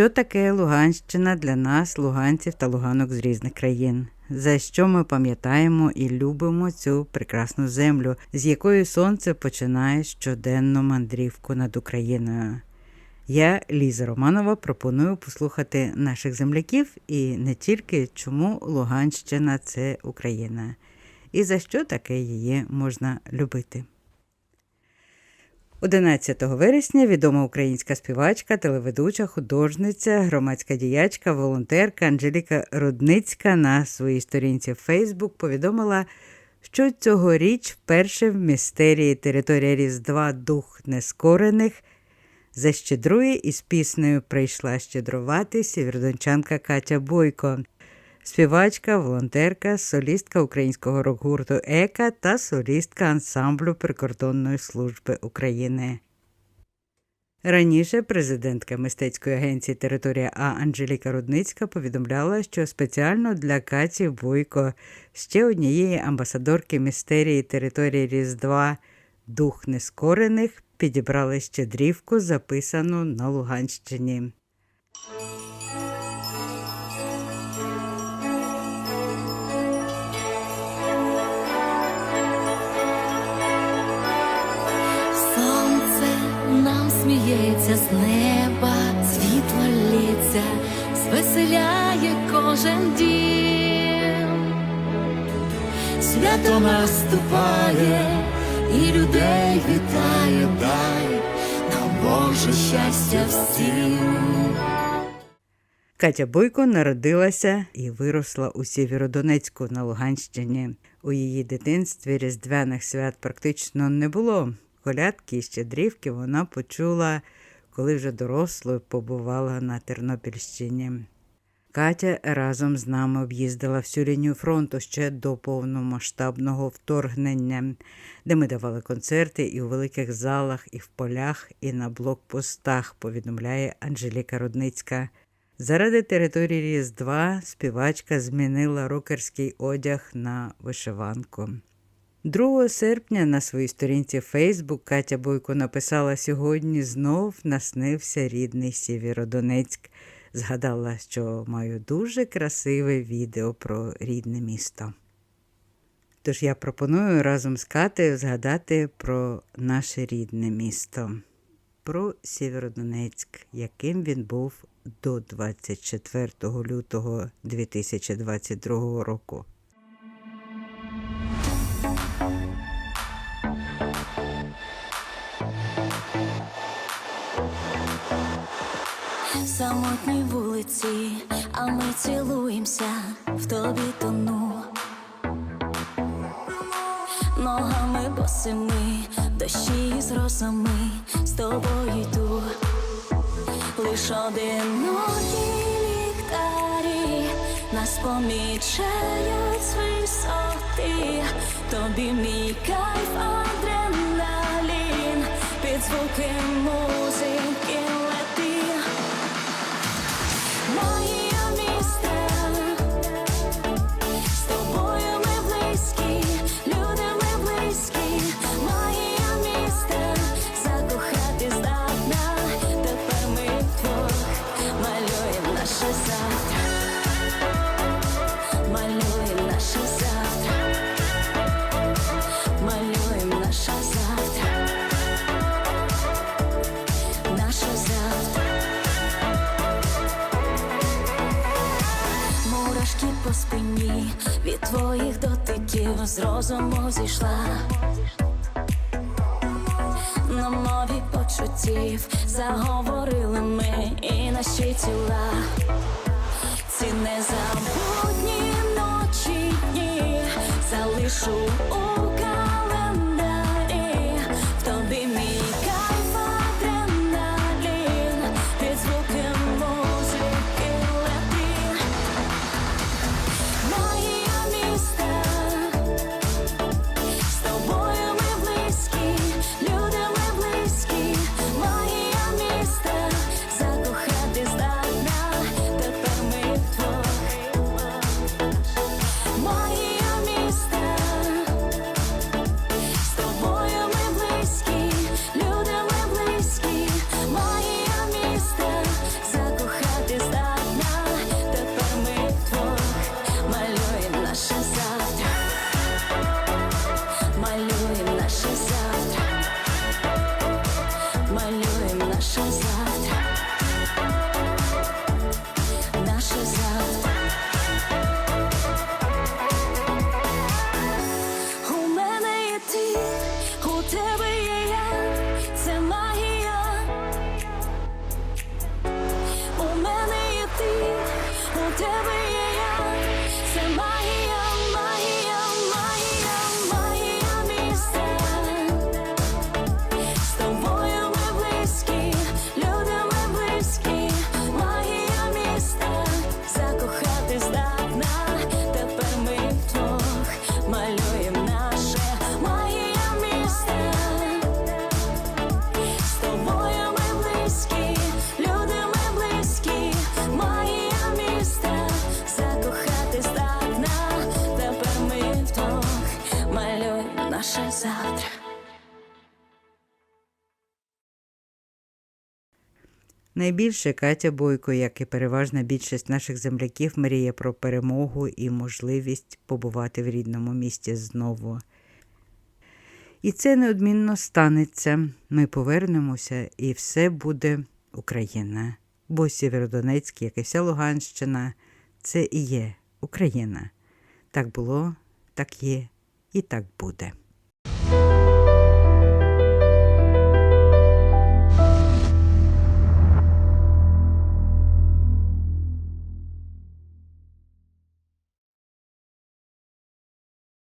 Що таке Луганщина для нас, луганців та луганок з різних країн? За що ми пам'ятаємо і любимо цю прекрасну землю, з якої сонце починає щоденну мандрівку над Україною? Я, Ліза Романова, пропоную послухати наших земляків і не тільки чому Луганщина це Україна, і за що таке її можна любити. 11 вересня відома українська співачка, телеведуча, художниця, громадська діячка, волонтерка Анжеліка Рудницька на своїй сторінці в Фейсбук повідомила, що цьогоріч вперше в містерії територія Різдва Дух Нескорених защедрує із піснею Прийшла щедрувати сєвєродончанка Катя Бойко співачка, волонтерка, солістка українського рок-гурту Ека та солістка ансамблю прикордонної служби України. Раніше президентка мистецької агенції Територія А Анжеліка Рудницька повідомляла, що спеціально для Каті Бойко, ще однієї амбасадорки містерії території Різдва Дух Нескорених підібрали щедрівку, записану на Луганщині. Сміється з неба, світло лється, звеселяє кожен дім. Свято наступає і людей вітає, дай нам Боже щастя всім. Катя Бойко народилася і виросла у Сєвєродонецьку на Луганщині. У її дитинстві різдвяних свят практично не було. Колядки і щедрівки вона почула, коли вже дорослою побувала на Тернопільщині. Катя разом з нами об'їздила всю лінію фронту ще до повномасштабного вторгнення, де ми давали концерти і у великих залах, і в полях, і на блокпостах, повідомляє Анжеліка Рудницька. Заради території Різдва співачка змінила рокерський одяг на вишиванку. 2 серпня на своїй сторінці Фейсбук Катя Бойко написала сьогодні знов наснився рідний Сєвєродонецьк. Згадала, що маю дуже красиве відео про рідне місто. Тож я пропоную разом з Катею згадати про наше рідне місто, про Сєвєродонецьк, яким він був до 24 лютого 2022 року. Самотні вулиці, а ми цілуємося, в тобі тону. Ногами босими, дощі з росами, з тобою йду. Лиш одинокі ліхтарі нас помічають з висоти. Тобі мій кайф, адреналін, під звуки музики твоїх дотиків з розуму зійшла. На мові почуттів заговорили ми і наші тіла. Ці незабутні ночі дні залишу у away. Найбільше Катя Бойко, як і переважна більшість наших земляків, мріє про перемогу і можливість побувати в рідному місті знову. І це неодмінно станеться. Ми повернемося, і все буде Україна. Бо Сєвєродонецьк, як і вся Луганщина, це і є Україна. Так було, так є і так буде.